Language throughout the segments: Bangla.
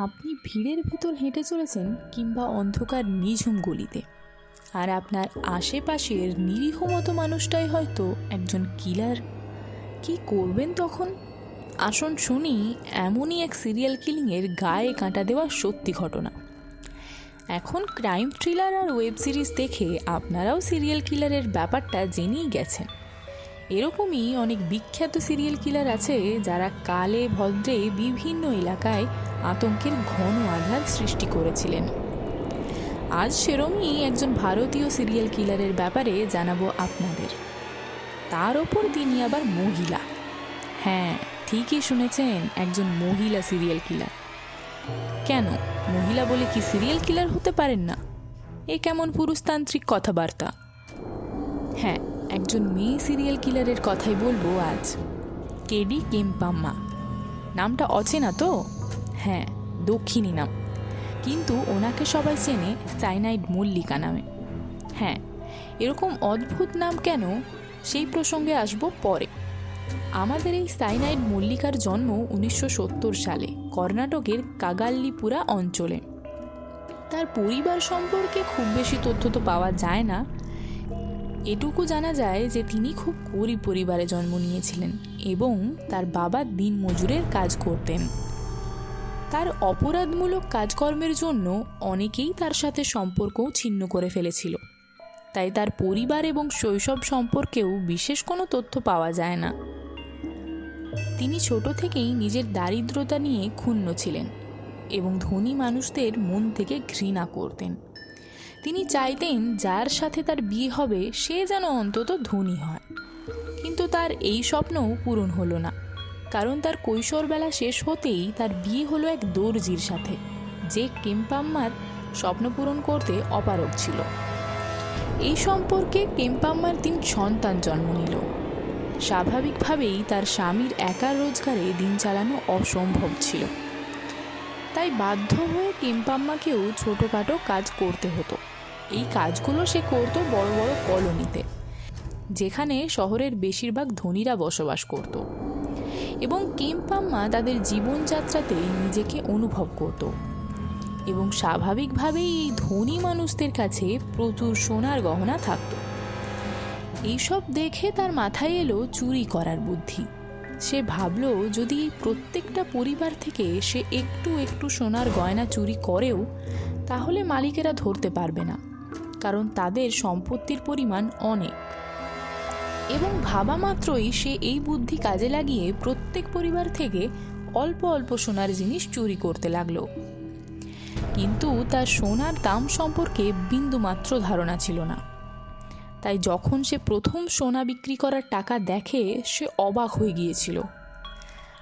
আপনি ভিড়ের ভেতর হেঁটে চলেছেন কিংবা অন্ধকার নিঝুম গলিতে। আর আপনার আশেপাশের নিরীহ মতো মানুষটাই হয়তো একজন কিলার। কি করবেন তখন? আসন শুনি, এমনই এক সিরিয়াল কিলিংয়ের গায়ে কাঁটা দেওয়া সত্যি ঘটনা। এখন ক্রাইম থ্রিলার আর ওয়েব সিরিজ দেখে আপনারাও সিরিয়াল কিলারের ব্যাপারটা জেনেই গেছেন। এরকমই অনেক বিখ্যাত সিরিয়াল কিলার আছে যারা কালে ভদ্রে বিভিন্ন এলাকায় আতঙ্কের ঘন আধার সৃষ্টি করেছিলেন। আজ সেরমই একজন ভারতীয় সিরিয়াল কিলারের ব্যাপারে জানাব আপনাদের। তার ওপর তিনি আবার মহিলা। হ্যাঁ ঠিকই শুনেছেন, একজন মহিলা সিরিয়াল কিলার কেন? মহিলা বলে কি সিরিয়াল কিলার হতে পারেন না? এ কেমন পুরুষতান্ত্রিক কথাবার্তা? হ্যাঁ একজন মেয়ে সিরিয়াল কিলারের কথাই বলব আজ। টেডি কেম্পাম্মা। নামটা অচেনা তো? হ্যাঁ দক্ষিণী নাম। কিন্তু ওনাকে সবাই চেনে সাইনাইড মল্লিকা নামে। হ্যাঁ এরকম অদ্ভুত নাম কেন? সেই প্রসঙ্গে আসব পরে। আমাদের এই সাইনাইড মল্লিকার জন্ম উনিশশো সত্তর সালে কর্ণাটকের কাগাল্লিপুরা অঞ্চলে। তার পরিবার সম্পর্কে খুব বেশি তথ্য তো পাওয়া যায় না। এটুকু জানা যায় যে তিনি খুব গরিব পরিবারে জন্ম নিয়েছিলেন এবং তার বাবা দিন মজুরের কাজ করতেন। তার অপরাধমূলক কাজকর্মের জন্য অনেকেই তার সাথে সম্পর্কও ছিন্ন করে ফেলেছিল। তাই তার পরিবার এবং শৈশব সম্পর্কেও বিশেষ কোনো তথ্য পাওয়া যায় না। তিনি ছোট থেকেই নিজের দারিদ্রতা নিয়ে ক্ষুণ্ণ ছিলেন এবং ধনী মানুষদের মন থেকে ঘৃণা করতেন। তিনি চাইতেন যার সাথে তার বিয়ে হবে, সে যেন অন্তত ধনী হয়। কিন্তু তার এই স্বপ্নও পূরণ হলো না। কারণ তার কৈশোরবেলা শেষ হতেই তার বিয়ে হলো এক দর্জির সাথে। যে কেম্পাম্মার স্বপ্ন পূরণ করতে অপারগ ছিল। এই সম্পর্কে কেম্পাম্মার তিন সন্তান জন্ম নিল। স্বাভাবিকভাবেই তার স্বামীর একার রোজগারে দিন চালানো অসম্ভব ছিল। তাই বাধ্য হয়ে কেম্পাম্মাকেও ছোটোখাটো কাজ করতে হতো। এই কাজগুলো সে করত বড় বড় কলোনিতে, যেখানে শহরের বেশিরভাগ ধনীরা বসবাস করত। এবং কেম্পাম্মা তাদের জীবনযাত্রাতে নিজেকে অনুভব করত। এবং স্বাভাবিকভাবেই এই ধনী মানুষদের কাছে প্রচুর সোনার গহনা থাকতো। এইসব দেখে তার মাথায় এলো চুরি করার বুদ্ধি। সে ভাবল, যদি প্রত্যেকটা পরিবার থেকে সে একটু একটু সোনার গয়না চুরি করেও, তাহলে মালিকেরা ধরতে পারবে না। কারণ তাদের সম্পত্তির পরিমাণ অনেক। এবং ভাবা মাত্রই সে এই বুদ্ধি কাজে লাগিয়ে প্রত্যেক পরিবার থেকে অল্প অল্প সোনার জিনিস চুরি করতে লাগল। কিন্তু তার সোনার দাম সম্পর্কে বিন্দুমাত্র ধারণা ছিল না। তাই যখন সে প্রথম সোনা বিক্রি করার টাকা দেখে, সে অবাক হয়ে গিয়েছিল।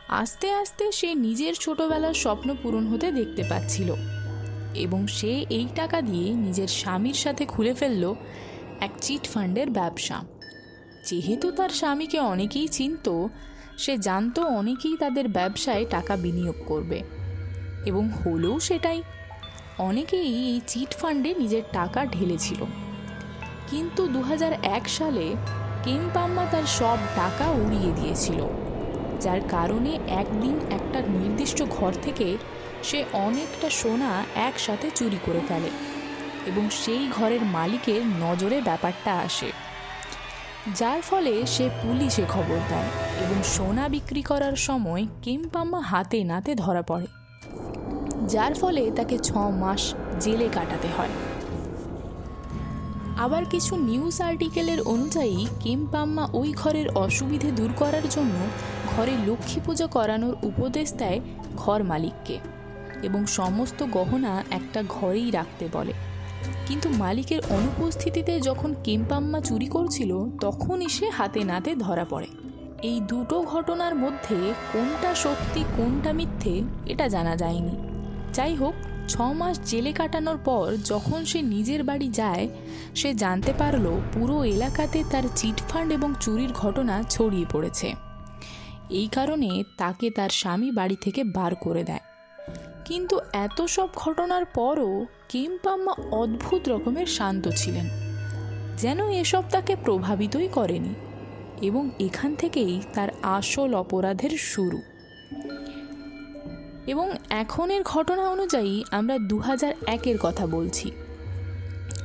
আস্তে আস্তে সে নিজের ছোটবেলার স্বপ্ন পূরণ হতে দেখতে পাচ্ছিল। এবং সে এই টাকা দিয়ে নিজের স্বামীর সাথে খুলে ফেলল এক চিট ফান্ডের ব্যবসা। যেহেতু তার স্বামীকে অনেকেই চিনত, সে জানতো অনেকেই তাদের ব্যবসায় টাকা বিনিয়োগ করবে। এবং হলেও সেটাই, অনেকেই এই চিট ফান্ডে নিজের টাকা ঢেলেছিল। কিন্তু দু হাজার এক সালে কেমপাম্মা তার সব টাকা উড়িয়ে দিয়েছিল, যার কারণে একদিন একটা নির্দিষ্ট ঘর থেকে সে অনেকটা সোনা একসাথে চুরি করে ফেলে এবং সেই ঘরের মালিকের নজরে ব্যাপারটা আসে। যার ফলে সে পুলিশে খবর দেয় এবং সোনা বিক্রি করার সময় কেমপাম্মা হাতে নাতে ধরা পড়ে। যার ফলে তাকে ছ মাস জেলে কাটাতে হয়। আবার কিছু নিউজ আর্টিকেলের অনুযায়ী কেমপাম্মা ওই ঘরের অসুবিধে দূর করার জন্য ঘরে লক্ষ্মী পুজো করানোর উপদেশ দেয় ঘর মালিককে। এবং সমস্ত গহনা একটা ঘরেই রাখতে বলে। কিন্তু মালিকের অনুপস্থিতিতে যখন কেম্পাম্মা চুরি করছিল, তখনই সে হাতে নাতে ধরা পড়ে। এই দুটো ঘটনার মধ্যে কোনটা সত্যি, কোনটা মিথ্যে, এটা জানা যায়নি। যাই হোক, ছ মাস জেলে কাটানোর পর যখন সে নিজের বাড়ি যায়, সে জানতে পারল পুরো এলাকাতে তার চিটফান্ড এবং চুরির ঘটনা ছড়িয়ে পড়েছে। এই কারণে তাকে তার স্বামী বাড়ি থেকে বার করে দেয়। কিন্তু এত সব ঘটনার পরও কিম্পাম্মা অদ্ভুত রকমের শান্ত ছিলেন, যেন এসব তাকে প্রভাবিতই করেনি এবং এখান থেকেই তার আসল অপরাধের শুরু। এবং এখনের ঘটনা অনুযায়ী আমরা দু হাজার একের কথা বলছি।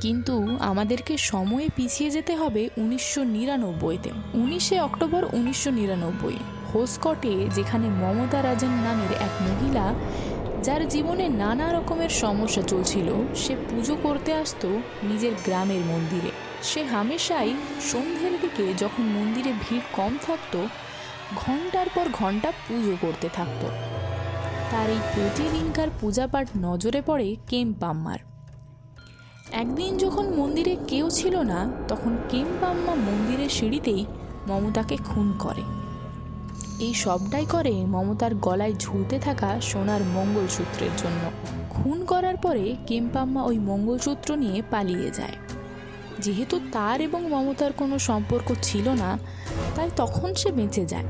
কিন্তু আমাদেরকে সময়ে পিছিয়ে যেতে হবে উনিশশো নিরানব্বইতে। উনিশে অক্টোবর উনিশশো নিরানব্বই, হোসকটে যেখানে মমতা রাজন নামের এক মহিলা যার জীবনে নানা রকমের সমস্যা চলছিল, সে পুজো করতে আসতো নিজের গ্রামের মন্দিরে। সে হামেশাই সন্ধ্যের দিকে যখন মন্দিরে ভিড় কম থাকতো, ঘণ্টার পর ঘণ্টা পুজো করতে থাকতো। তার এই প্রতিদিনকার পূজাপাঠ নজরে পড়ে কেম্পাম্মার। একদিন যখন মন্দিরে কেউ ছিল না, তখন কেম্পাম্মা মন্দিরের সিঁড়িতেই মমতাকে খুন করে। এই সবটাই করে মমতার গলায় ঝুলতে থাকা সোনার মঙ্গলসূত্রের জন্য। খুন করার পরে কেম্পাম্মা ওই মঙ্গলসূত্র নিয়ে পালিয়ে যায়। যেহেতু তার এবং মমতার কোনো সম্পর্ক ছিল না, তাই তখন সে বেঁচে যায়।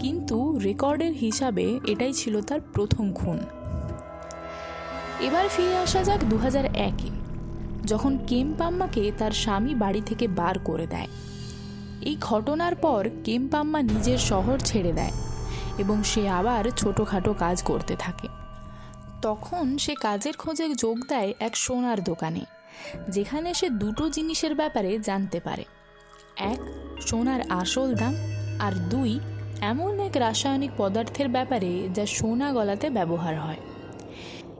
কিন্তু রেকর্ডের হিসাবে এটাই ছিল তার প্রথম খুন। এবার ফিরে আসা যাক দু হাজার একে, যখন কেম্পাম্মাকে তার স্বামী বাড়ি থেকে বার করে দেয়। এই ঘটনার পর কেম্পাম্মা নিজের শহর ছেড়ে দেয় এবং সে আবার ছোটোখাটো কাজ করতে থাকে। তখন সে কাজের খোঁজে যোগ দেয় এক সোনার দোকানে, যেখানে সে দুটো জিনিসের ব্যাপারে জানতে পারে। এক, সোনার আসল দাম আর দুই, এমন এক রাসায়নিক পদার্থের ব্যাপারে যা সোনা গলাতে ব্যবহার হয়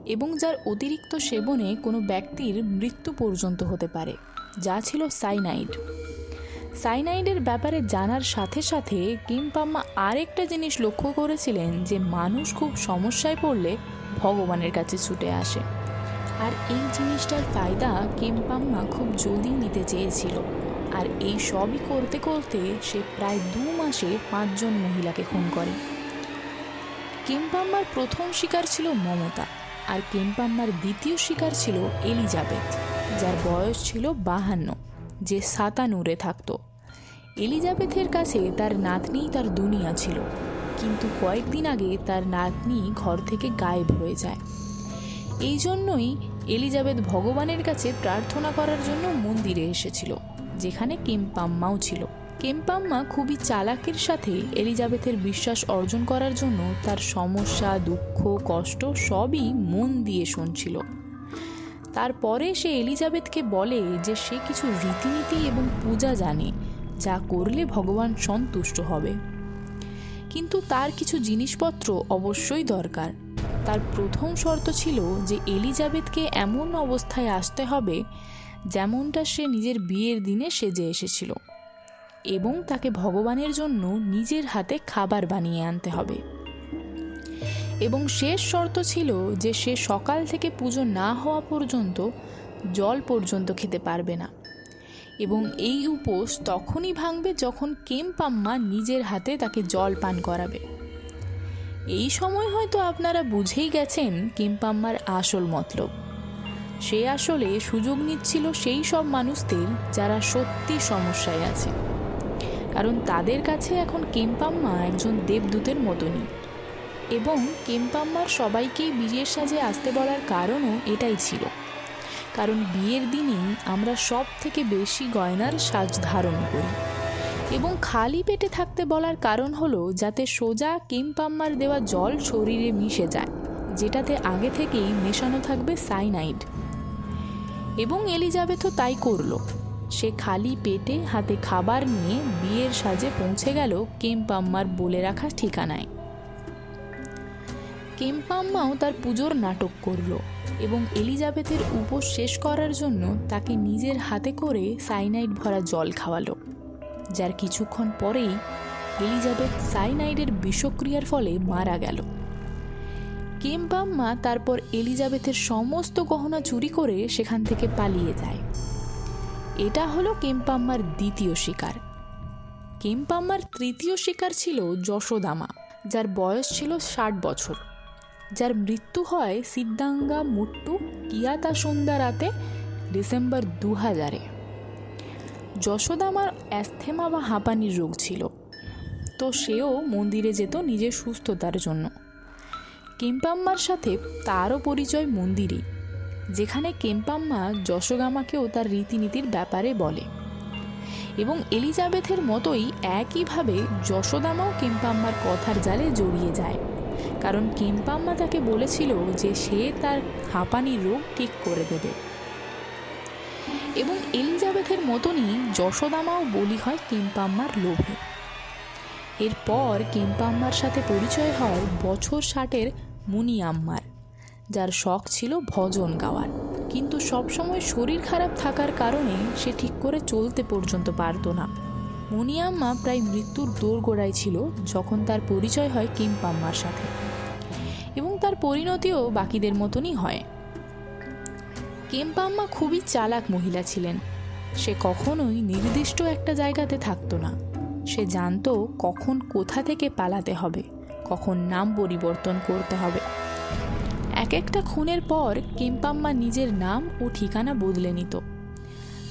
এবং যার অতিরিক্ত সেবনে কোনো ব্যক্তির মৃত্যু পর্যন্ত হতে পারে, যা ছিল সাইনাইড। সাইনাইডের ব্যাপারে জানার সাথে সাথে কিমপাম্মা আরেকটা জিনিস লক্ষ্য করেছিলেন যে মানুষ খুব সমস্যায় পড়লে ভগবানের কাছে ছুটে আসে। আর এই জিনিসটার ফায়দা কিমপাম্মা খুব জলদি নিতে চেয়েছিল। আর এই সবই করতে করতে সে প্রায় দু মাসে পাঁচজন মহিলাকে খুন করে। কেম্পাম্মার প্রথম শিকার ছিল মমতা আর কেম্পাম্মার দ্বিতীয় শিকার ছিল এলিজাবেথ, যার বয়স ছিল বাহান্ন, যে সাতানুরে থাকতো। এলিজাবেথের কাছে তার নাতনিই তার দুনিয়া ছিল। কিন্তু কয়েকদিন আগে তার নাতনি ঘর থেকে গায়েব হয়ে যায়। এই জন্যই এলিজাবেথ ভগবানের কাছে প্রার্থনা করার জন্য মন্দিরে এসেছিল, যেখানে কেম্পাম্মাও ছিল। কেম্পাম্মা খুবই চালাকের সাথে এলিজাবেথের বিশ্বাস অর্জন করার জন্য তার সমস্যা, দুঃখ, কষ্ট সবই মন দিয়ে শুনছিল। তারপরে সে এলিজাবেথকে বলে যে সে কিছু রীতিনীতি এবং পূজা জানে যা করলে ভগবান সন্তুষ্ট হবে। কিন্তু তার কিছু জিনিসপত্র অবশ্যই দরকার। তার প্রথম শর্ত ছিল যে এলিজাবেথকে এমন অবস্থায় আসতে হবে যেমনটা সে নিজের বিয়ের দিনে সেজে এসেছিল এবং তাকে ভগবানের জন্য নিজের হাতে খাবার বানিয়ে আনতে হবে। এবং শেষ শর্ত ছিল যে সে সকাল থেকে পুজো না হওয়া পর্যন্ত জল পর্যন্ত খেতে পারবে না। এবং এই উপোস তখনই ভাঙবে যখন কেম্পাম্মা নিজের হাতে তাকে জল পান করাবে। এই সময় হয়তো আপনারা বুঝেই গেছেন কেম্পাম্মার আসল মতলব। সে আসলে সুযোগ নিচ্ছিল সেই সব মানুষদের যারা সত্যি সমস্যায় আছে। কারণ তাদের কাছে এখন কেম্পাম্মা একজন দেবদূতের মতনই। এবং কেম্পাম্মার সবাইকেই বিয়ের সাজে আসতে বলার কারণও এটাই ছিল। কারণ বিয়ের দিনেই আমরা সব থেকে বেশি গয়নার সাজ ধারণ করি। এবং খালি পেটে থাকতে বলার কারণ হলো যাতে সোজা কেম্পাম্মার দেওয়া জল শরীরে মিশে যায়, যেটাতে আগে থেকেই মেশানো থাকবে সাইনাইড। এবং এলিজাবেথও তাই করল। সে খালি পেটে হাতে খাবার নিয়ে বিয়ের সাজে পৌঁছে গেল কেম্পাম্মার বলে রাখা ঠিকানায়। কেম্পাম্মাও তার পুজোর নাটক করল এবং এলিজাবেথের উপোস শেষ করার জন্য তাকে নিজের হাতে করে সাইনাইড ভরা জল খাওয়ালো, যার কিছুক্ষণ পরেই এলিজাবেথ সাইনাইডের বিষক্রিয়ার ফলে মারা গেল। কেম্পাম্মা তারপর এলিজাবেথের সমস্ত গহনা চুরি করে সেখান থেকে পালিয়ে যায়। এটা হলো কেম্পাম্মার দ্বিতীয় শিকার। কেম্পাম্মার তৃতীয় শিকার ছিল যশোদামা, যার বয়স ছিল ষাট বছর। যার মৃত্যু হয় সিদ্ধাঙ্গা মুট্টু কিয়াতা সন্ধ্যা রাতে, ডিসেম্বর দু হাজারে যশোদামার অ্যাস্থেমা বা হাঁপানির রোগ ছিল। তো সেও মন্দিরে যেত নিজের সুস্থতার জন্য। কেম্পাম্মার সাথে তারও পরিচয় মন্দিরে যেখানে কেম্পাম্মা যশোগামাকেও তার রীতিনীতির ব্যাপারে বলে। এবং এলিজাবেথের মতোই একইভাবে যশোদামাও কেম্পাম্মার কথার জালে জড়িয়ে যায়। কারণ কিম্পাম্মা তাকে বলেছিল যে সে তার হাঁপানি রোগ ঠিক করে দেবে। এবং এলিজাবেথের মতনই যশোদামাও বলি হয় কিম্পাম্মার লোভে। এরপর কিম্পাম্মার সাথে পরিচয় হয় বছর ষাটের মুনি আম্মার যার শখ ছিল ভজন গাওয়ার। কিন্তু সবসময় শরীর খারাপ থাকার কারণে সে ঠিক করে চলতে পর্যন্ত পারতো না। মুনিয়াম্মা প্রায় মৃত্যুর দোরগোড়ায় ছিল যখন তার পরিচয় হয় কেম্পাম্মার সাথে। এবং তার পরিণতিও বাকিদের মতনই হয়। কেম্পাম্মা খুবই চালাক মহিলা ছিলেন। সে কখনোই নির্দিষ্ট একটা জায়গাতে থাকতো না। সে জানতো কখন কোথা থেকে পালাতে হবে, কখন নাম পরিবর্তন করতে হবে। এক একটা খুনের পর কেম্পাম্মা নিজের নাম ও ঠিকানা বদলে নিত।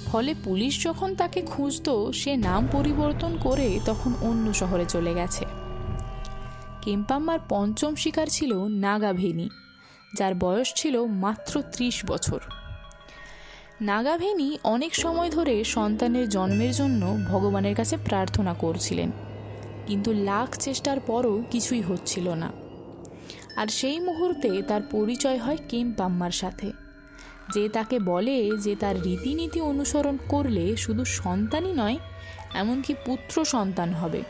ফলে পুলিশ যখন তাকে খুঁজতো, সে নাম পরিবর্তন করে তখন অন্য শহরে চলে গেছে। কেম্পাম্মার পঞ্চম শিকার ছিল নাগাভেনি, যার বয়স ছিল মাত্র ত্রিশ বছর। নাগাভেনি অনেক সময় ধরে সন্তানের জন্মের জন্য ভগবানের কাছে প্রার্থনা করছিলেন, কিন্তু লাখ চেষ্টার পরও কিছুই হচ্ছিল না। আর সেই মুহূর্তে তার পরিচয় হয় কেম্পাম্মার সাথে। যে তাকে বলে যে তার রীতিনীতি অনুসরণ করলে শুধু সন্তানই নয়, এমনকি পুত্র সন্তান হবে।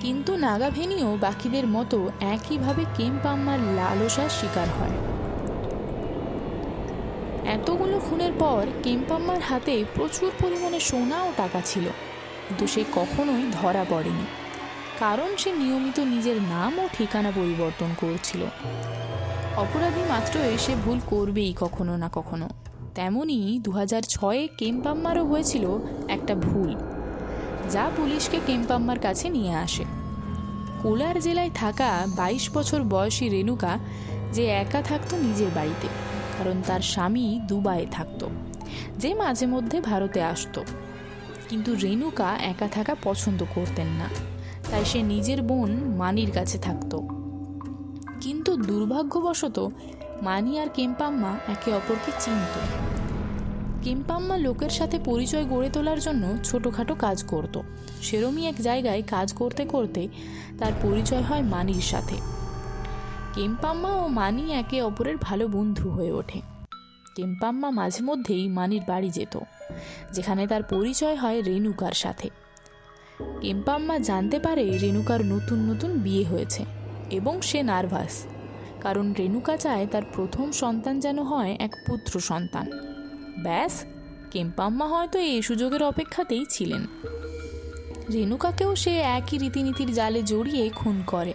কিন্তু নাগাভেনিও বাকিদের মতো একইভাবে কেম্পাম্মার লালসার শিকার হয়। এতগুলো খুনের পর কেম্পাম্মার হাতে প্রচুর পরিমাণে সোনা ও টাকা ছিল, কিন্তু সে কখনোই ধরা পড়েনি, কারণ সে নিয়মিত নিজের নাম ও ঠিকানা পরিবর্তন করছিল। অপরাধী মাত্র এসে ভুল করবেই কখনো না কখনো। তেমনই দু হাজার ছয়ে কেম্পাম্মারও হয়েছিল একটা ভুল। যা পুলিশকে কেম্পাম্মার কাছে নিয়ে আসে। কোলার জেলায় থাকা বাইশ বছর বয়সী রেণুকা যে একা থাকতো নিজের বাড়িতে, কারণ তার স্বামী দুবাইয়ে থাকতো, যে মাঝে মধ্যে ভারতে আসতো। কিন্তু রেণুকা একা থাকা পছন্দ করতেন না, তাই সে নিজের বোন মানির কাছে থাকতো। কিন্তু দুর্ভাগ্যবশত মানি আর কেম্পাম্মা একে অপরকে চিনত। কেম্পাম্মা লোকের সাথে পরিচয় গড়ে তোলার জন্য ছোটোখাটো কাজ করত। সেরমই এক জায়গায় কাজ করতে করতে তার পরিচয় হয় মানির সাথে। কেম্পাম্মা ও মানি একে অপরের ভালো বন্ধু হয়ে ওঠে। কেম্পাম্মা মাঝে মধ্যেই মানির বাড়ি যেত, যেখানে তার পরিচয় হয় রেণুকার সাথে। কেম্পাম্মা জানতে পারে রেণুকার নতুন নতুন বিয়ে হয়েছে। এবং সে নার্ভাস, কারণ রেণুকা চায় তার প্রথম সন্তান যেন হয় এক পুত্র সন্তান। ব্যাস, কেম্পাম্মা হয়তো এই সুযোগের অপেক্ষাতেই ছিলেন। রেণুকাকেও সে একই রীতিনীতির জালে জড়িয়ে খুন করে।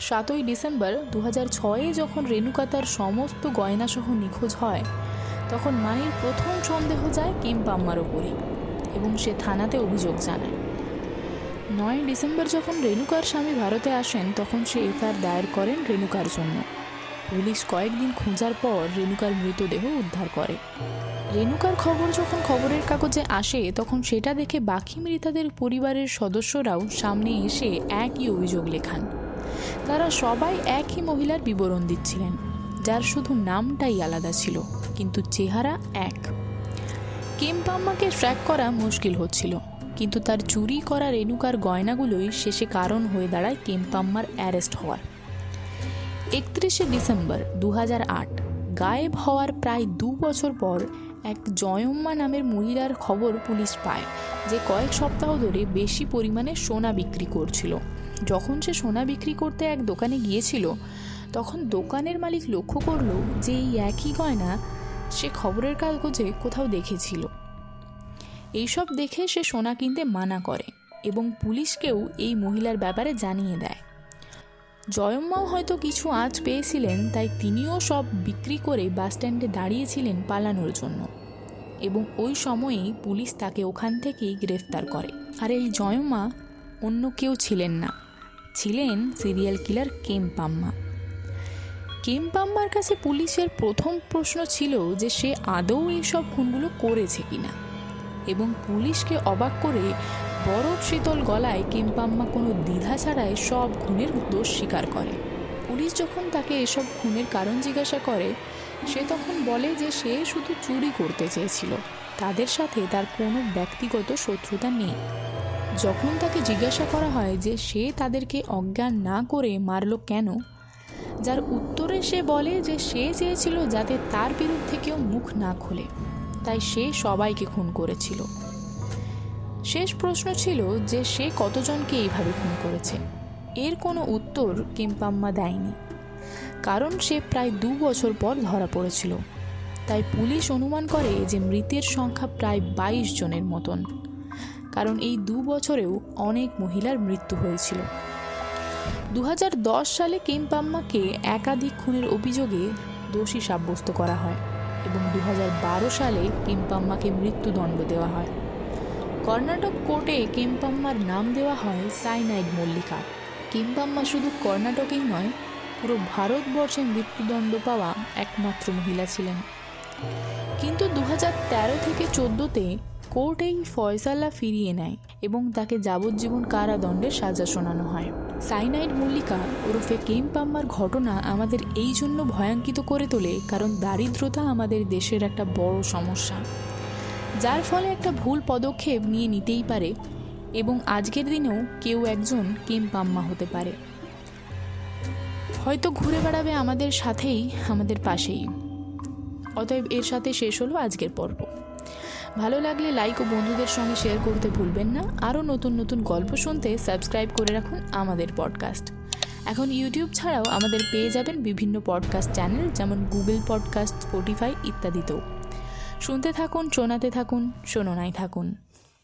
সাতই ডিসেম্বর দু হাজার ছয়ে যখন রেণুকা তার সমস্ত গয়নাসহ নিখোঁজ হয়, তখন মানির প্রথম সন্দেহ যায় কেম্পাম্মার ওপরই এবং সে থানাতে অভিযোগ জানায়। নয় ডিসেম্বর যখন রেণুকার স্বামী ভারতে আসেন, তখন সে এফআইআর দায়ের করেন রেণুকার জন্য। পুলিশ কয়েকদিন খোঁজার পর রেণুকার মৃতদেহ উদ্ধার করে। রেণুকার খবর যখন খবরের কাগজে আসে, তখন সেটা দেখে বাকি মৃতাদের পরিবারের সদস্যরাও সামনে এসে একই অভিযোগ লেখান। তারা সবাই একই মহিলার বিবরণ দিচ্ছিলেন, যার শুধু নামটাই আলাদা ছিল, কিন্তু চেহারা এক। কেম্পাম্মাকে ট্র্যাক করা মুশকিল হচ্ছিল। কিন্তু তার চুরি করা রেণুকার গয়নাগুলোই শেষে কারণ হয়ে দাঁড়ায় কেম্পাম্মার অ্যারেস্ট হওয়ার। একত্রিশে ডিসেম্বর দু হাজার আট, গায়েব হওয়ার প্রায় দু বছর পর এক জয়ম্মা নামের মহিলার খবর পুলিশ পায়, যে কয়েক সপ্তাহ ধরে বেশি পরিমাণে সোনা বিক্রি করছিল। যখন সে সোনা বিক্রি করতে এক দোকানে গিয়েছিল, তখন দোকানের মালিক লক্ষ্য করল যে এই একই গয়না সে খবরের কাগজে কোথাও দেখেছিল। এইসব দেখে সে সোনা কিনতে মানা করে এবং পুলিশকেও এই মহিলার ব্যাপারে জানিয়ে দেয়। জয়ম্মাও হয়তো কিছু আঁচ পেয়েছিলেন, তাই তিনিও সব বিক্রি করে বাসস্ট্যান্ডে দাঁড়িয়েছিলেন পালানোর জন্য এবং ওই সময়েই পুলিশ তাকে ওখান থেকেই গ্রেফতার করে। আর এই জয়ম্মা অন্য কেউ ছিলেন না, ছিলেন সিরিয়াল কিলার কেম্পাম্মা কেম্পাম্মার কাছে পুলিশের প্রথম প্রশ্ন ছিল যে সে আদৌ এইসব খুনগুলো করেছে কিনা। এবং পুলিশকে অবাক করে বরফ শীতল গলায় কেম্পাম্মা কোনো দ্বিধা ছাড়াই সব খুনের দোষ স্বীকার করে। পুলিশ যখন তাকে এসব খুনের কারণ জিজ্ঞাসা করে, সে তখন বলে যে সে শুধু চুরি করতে চেয়েছিল। তাদের সাথে তার কোনো ব্যক্তিগত শত্রুতা নেই। যখন তাকে জিজ্ঞাসা করা হয় যে সে তাদেরকে অজ্ঞান না করে মারল কেন, যার উত্তরে সে বলে যে সে চেয়েছিল যাতে তার বিরুদ্ধে কেউ মুখ না খোলে। তাই সে সবাইকে খুন করেছিল। শেষ প্রশ্ন ছিল যে সে কতজনকে এইভাবে খুন করেছে। এর কোনো উত্তর কিম্পাম্মা দেয়নি। কারণ সে প্রায় দু বছর পর ধরা পড়েছিল। তাই পুলিশ অনুমান করে যে মৃতের সংখ্যা প্রায় বাইশ জনের মতন। কারণ এই দু বছরেও অনেক মহিলার মৃত্যু হয়েছিল। দু হাজার দশ সালে কিম্পাম্মাকে একাধিক খুনের অভিযোগে দোষী সাব্যস্ত করা হয়। এবং দু হাজার বারো সালে কেম্পাম্মাকে মৃত্যুদণ্ড দেওয়া হয়। কর্ণাটক কোর্টে কেম্পাম্মার নাম দেওয়া হয় সাইনাইড মল্লিকা। কেম্পাম্মা শুধু কর্ণাটকেই নয়, পুরো ভারতবর্ষে মৃত্যুদণ্ড পাওয়া একমাত্র মহিলা ছিলেন। কিন্তু দু থেকে চোদ্দোতে কোর্ট এই ফয়সালা ফিরিয়ে নেয় এবং তাকে যাবজ্জীবন কারাদণ্ডের সাজা শোনানো হয়। সাইনাইড মল্লিকা ওরফে কেম্পাম্মার ঘটনা আমাদের এই জন্য ভয়াঙ্কিত করে তোলে কারণ দারিদ্রতা আমাদের দেশের একটা বড় সমস্যা। যার ফলে একটা ভুল পদক্ষেপ নিয়ে নিতেই পারে এবং আজকের দিনেও কেউ একজন কেম্পাম্মা হতে পারে। হয়তো ঘুরে বেড়াবে আমাদের সাথেই, আমাদের পাশেই। অতএব এর সাথে শেষ হলো আজকের পর্ব। ভালো লাগলে লাইক ও বন্ধুদের সঙ্গে শেয়ার করতে ভুলবেন না। আরও নতুন নতুন গল্প শুনতে সাবস্ক্রাইব করে রাখুন আমাদের পডকাস্ট এখন ইউটিউব ছাড়াও আমাদের পেয়ে যাবেন বিভিন্ন পডকাস্ট চ্যানেল যেমন গুগল পডকাস্ট স্পটিফাই ইত্যাদিতেও। শুনতে থাকুন, শোনাতে থাকুন শোনাই থাকুন।